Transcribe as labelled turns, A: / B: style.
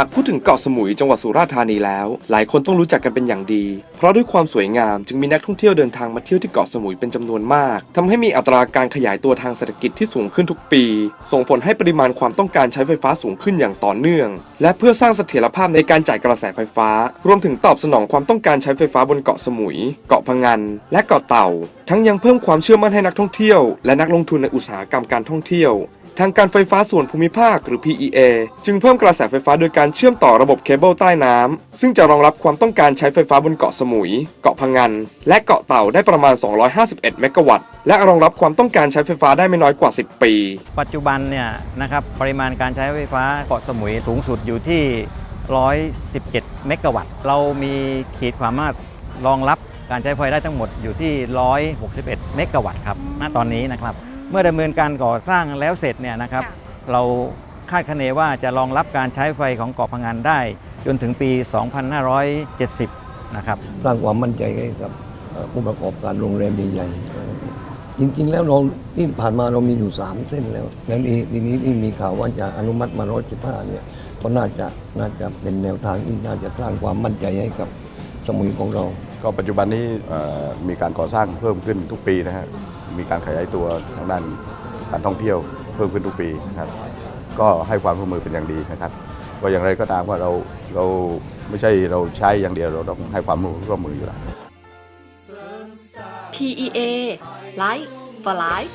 A: หากพูดถึงเกาะสมุยจังหวัดสุราษฎร์ธานีแล้ว หลายคนต้องรู้จักกันเป็นอย่างดี เพราะด้วยความสวยงามจึงมีนักท่องเที่ยวเดินทางมาเที่ยวที่เกาะสมุยเป็นจำนวนมากทำให้มีอัตราการขยายตัวทางเศรษฐกิจที่สูงขึ้นทุกปี ส่งผลให้ปริมาณความต้องการใช้ไฟฟ้าสูงขึ้นอย่างต่อเนื่อง และเพื่อสร้างเสถียรภาพในการจ่ายกระแสไฟฟ้า รวมถึงตอบสนองความต้องการใช้ไฟฟ้าบนเกาะสมุย เกาะพะงันและเกาะเต่า ทั้งยังเพิ่มความเชื่อมั่นให้นักท่องเที่ยว และนักลงทุนในอุตสาหกรรมการท่องเที่ยว ทางการไฟฟ้าส่วนภูมิภาคหรือ PEA จึงเพิ่มกระแสไฟฟ้าโดยการเชื่อมต่อระบบเคเบิลใต้น้ำซึ่งจะรองรับความต้องการใช้ไฟฟ้าบนเกาะสมุย เกาะพะงันและเกาะเต่าได้ประมาณ 251 เมกะวัตต์ และรองรับความต้องการใช้ไฟฟ้าได้ไม่น้อยกว่า 10 ปี
B: ปัจจุบันเนี่ยนะครับปริมาณการใช้ไฟฟ้าเกาะสมุยสูงสุดอยู่ที่ 117 เมกะวัตต์ เรามีขีดความสามารถรองรับการใช้ไฟได้ทั้งหมดอยู่ที่ 161 เมกะวัตต์ครับ ณ ตอนนี้นะครับ เมื่อดำเนินการก่อสร้างแล้วเสร็จเนี่ยนะครับ
C: ค่ะ
B: เราคาดคะเนว่าจะรองรับการใช้ไฟของเกาะพะงันได้ จนถึงปี 2570 นะครับ
D: สร้างความมั่นใจให้กับเอ่อผู้ประกอบการโรงแรมใหญ่ๆเอ่อจริงๆ แล้วเราที่ผ่านมาเรามีอยู่ 3 เส้นแล้ว แล้วทีทีนี้ที่มีข่าวว่าจะอนุมัติมา115เนี่ยก็น่าจะน่าจะเป็นแนวทางที่น่าจะสร้างความมั่นใจให้กับสมุยของเรา
E: ก็ปัจจุบันนี้เอ่อมีการก่อสร้างเพิ่มขึ้นทุกปีนะฮะ มีการขยายตัวทางด้านการท่องเที่ยวเพิ่มขึ้นทุกปีนะครับก็ให้ความร่วมมือเป็นอย่างดีนะครับ ก็อย่างไรก็ตามว่าเราเราไม่ใช่เราใช้อย่างเดียวเราต้องให้ความร่วมมืออยู่แล้ว
F: PEA Life for Life